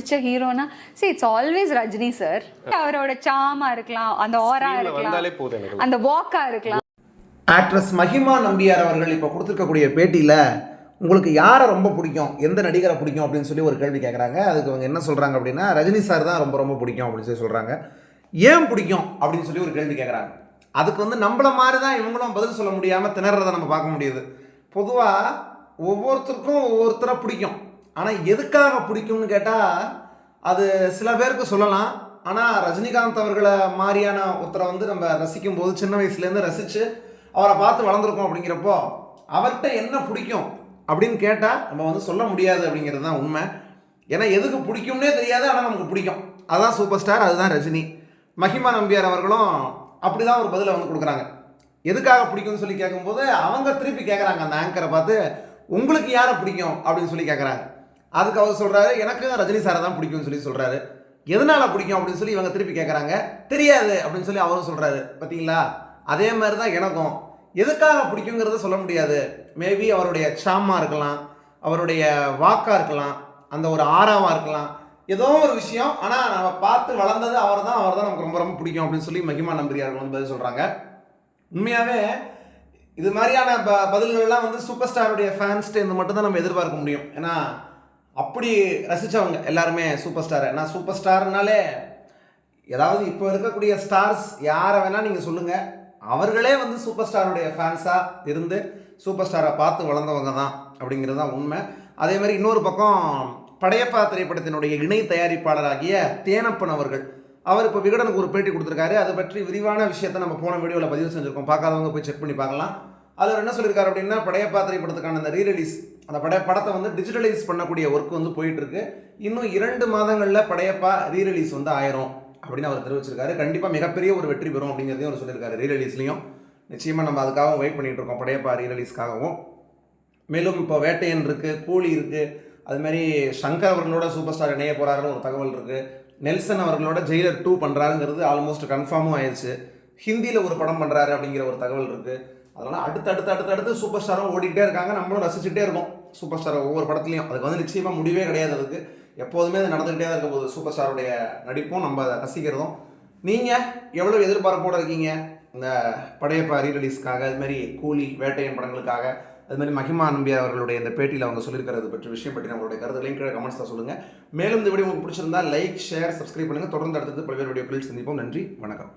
பிடிச்ச ஹீரோனா? See it's always Rajini sir அவரோட சாமா இருக்கலாம் அந்த ஓரா இருக்கலாம். அந்த வாக்கா இருக்கலாம். ஆக்ட்ரஸ் மஹிமா நம்பியார் அவர்கள் இப்போ கொடுத்துருக்கக்கூடிய பேட்டியில் உங்களுக்கு யாரை ரொம்ப பிடிக்கும்? எந்த நடிகரை பிடிக்கும்? அப்படின்னு சொல்லி ஒரு கேள்வி கேட்குறாங்க அதுக்கு அவங்க என்ன சொல்கிறாங்க அப்படின்னா ரஜினி சார் தான் ரொம்ப ரொம்ப பிடிக்கும் அப்படின்னு சொல்லி சொல்கிறாங்க ஏன் பிடிக்கும்? அப்படின்னு சொல்லி ஒரு கேள்வி கேட்குறாங்க அதுக்கு வந்து நம்மள மாதிரி தான் இவங்களும் பதில் சொல்ல முடியாமல் திணறதை நம்ம பார்க்க முடியுது. பொதுவாக ஒவ்வொருத்தருக்கும் ஒவ்வொருத்தரை பிடிக்கும். ஆனால் எதுக்காக பிடிக்கும்னு கேட்டால் அது சில பேருக்கு சொல்லலாம். ஆனால் ரஜினிகாந்த் அவர்களை மாதிரியான ஒருத்தரை வந்து நம்ம ரசிக்கும் போது சின்ன வயசுலேருந்து ரசித்து அவரை பார்த்து வளர்ந்துருக்கோம் அப்படிங்கிறப்போ அவர்கிட்ட என்ன பிடிக்கும் அப்படின்னு கேட்டால் நம்ம வந்து சொல்ல முடியாது அப்படிங்கிறது தான் உண்மை. ஏன்னா எதுக்கு பிடிக்கும்னே தெரியாது ஆனால் நமக்கு பிடிக்கும். அதுதான் சூப்பர் ஸ்டார் அதுதான் ரஜினி. மஹிமா நம்பியார் அவர்களும் அப்படி தான் ஒரு பதிலை வந்து கொடுக்குறாங்க. எதுக்காக பிடிக்கும்னு சொல்லி கேட்கும்போது அவங்க திருப்பி கேட்குறாங்க அந்த ஆங்கரை பார்த்து உங்களுக்கு யாரை பிடிக்கும்? அப்படின்னு சொல்லி கேட்குறாங்க. அதுக்கு அவர் சொல்கிறாரு எனக்கு ரஜினி சாரை தான் பிடிக்கும்னு சொல்லி சொல்கிறாரு எதனால் பிடிக்கும் அப்படின்னு சொல்லி இவங்க திருப்பி கேட்குறாங்க தெரியாது அப்படின்னு சொல்லி அவரும் சொல்கிறாரு பார்த்தீங்களா அதே மாதிரி தான் எனக்கும். எதுக்காக பிடிக்குங்கிறத சொல்ல முடியாது. மேபி அவருடைய சாமா இருக்கலாம். அவருடைய வாக்காக இருக்கலாம். அந்த ஒரு ஆறாவாக இருக்கலாம். ஏதோ ஒரு விஷயம். ஆனால் நம்ம பார்த்து வளர்ந்தது அவர் தான் அவர் தான் நமக்கு ரொம்ப ரொம்ப பிடிக்கும். அப்படின்னு சொல்லி மகிமா நம்பியார்கள் வந்து பதில் சொல்கிறாங்க உண்மையாகவே இது மாதிரியான ப பதில்கள்லாம் வந்து சூப்பர் ஸ்டாருடைய ஃபேன்ஸ்ட்டு இந்த மட்டும் தான் நம்ம எதிர்பார்க்க முடியும். ஏன்னா அப்படி ரசித்தவங்க எல்லாருமே சூப்பர் ஸ்டார் நான் சூப்பர் ஸ்டார்னாலே ஏதாவது இப்போ இருக்கக்கூடிய ஸ்டார்ஸ் யாரை வேணால் நீங்கள் சொல்லுங்கள் அவர்களே வந்து சூப்பர் ஸ்டாருடைய ஃபேன்ஸாக இருந்து சூப்பர் ஸ்டாரை பார்த்து வளர்ந்தவங்க தான் அப்படிங்கிறது தான் உண்மை. அதே மாதிரி இன்னொரு பக்கம் படையப்பா திரைப்படத்தினுடைய இணை தயாரிப்பாளராகிய தேனப்பன் அவர்கள். அவர் இப்போ விகடனுக்கு ஒரு பேட்டி கொடுத்துருக்காரு. அதை பற்றி விரிவான விஷயத்தை நம்ம போன வீடியோவில் பதிவு செஞ்சுருக்கோம். பார்க்காதவங்க போய் செக் பண்ணி பார்க்கலாம். அதில் என்ன சொல்லியிருக்காரு அப்படின்னா படையப்பா திரைப்படத்துக்கான அந்த ரீரிலீஸ் அந்த படைய படத்தை வந்து டிஜிட்டலைஸ் பண்ணக்கூடிய ஒர்க் வந்து போயிட்டுருக்கு. இன்னும் இரண்டு மாதங்களில் படையப்பா ரீரிலீஸ் வந்து ஆயிரும் அப்படின்னு அவர் தெரிவிச்சிருக்காரு. கண்டிப்பாக மிகப்பெரிய ஒரு வெற்றி பெறும் அப்படிங்கிறதையும் அவர் சொல்லியிருக்காரு ரீரிலீஸ்லையும் நிச்சயமாக நம்ம அதுக்காகவும் வெயிட் பண்ணிட்டு இருக்கோம் படையப்பா ரீரிலீஸ்க்காகவும் மேலும் இப்போ வேட்டையன் இருக்குது கூலி இருக்குது அதுமாரி சங்கர் அவர்களோட சூப்பர் ஸ்டார் இணைய போகிறாருன்னு ஒரு தகவல் இருக்குது நெல்சன் அவர்களோட ஜெயிலர் டூ பண்ணுறாருங்கிறது ஆல்மோஸ்ட் கன்ஃபார்மும் ஆயிடுச்சு ஹிந்தியில் ஒரு படம் பண்ணுறாரு அப்படிங்கிற ஒரு தகவல் இருக்குது அதனால் அடுத்து அடுத்து அடுத்து அடுத்து சூப்பர் ஸ்டாரும் ஓடிக்கிட்டே இருக்காங்க. நம்மளும் ரசிச்சுட்டே இருக்கோம். சூப்பர் ஸ்டார் ஒவ்வொரு படத்துலையும். அதுக்கு வந்து நிச்சயமாக முடிவே கிடையாது அதுக்கு. எப்போதுமே அது நடந்துக்கிட்டே தான் இருக்க போகுது சூப்பர் ஸ்டாருடைய நடிப்பும் நம்ம அதை ரசிக்கிறதும். நீங்கள் எவ்வளோ எதிர்பார்ப்போடு இருக்கீங்க? இந்த படையப்பா ரீரிலீஸ்க்காக அதுமாரி மாதிரி கூலி வேட்டையன் படங்களுக்காக அதுமாதிரி மஹிமா மகிமா நம்பி அவர்களுடைய இந்த பேட்டியில் அவங்க சொல்லியிருக்கிறது பற்றி விஷயம் பற்றி நம்மளுடைய கருத்துலையும் கீழே கமெண்ட்ஸில் சொல்லுங்கள் மேலும் இந்த வீடியோ உங்களுக்கு பிடிச்சிருந்தா லைக் ஷேர் சப்ஸ்கிரைப் பண்ணுங்கள் தொடர்ந்து அடுத்தது பல்வேறு வீடியோக்களில் சந்திப்போம். நன்றி வணக்கம்.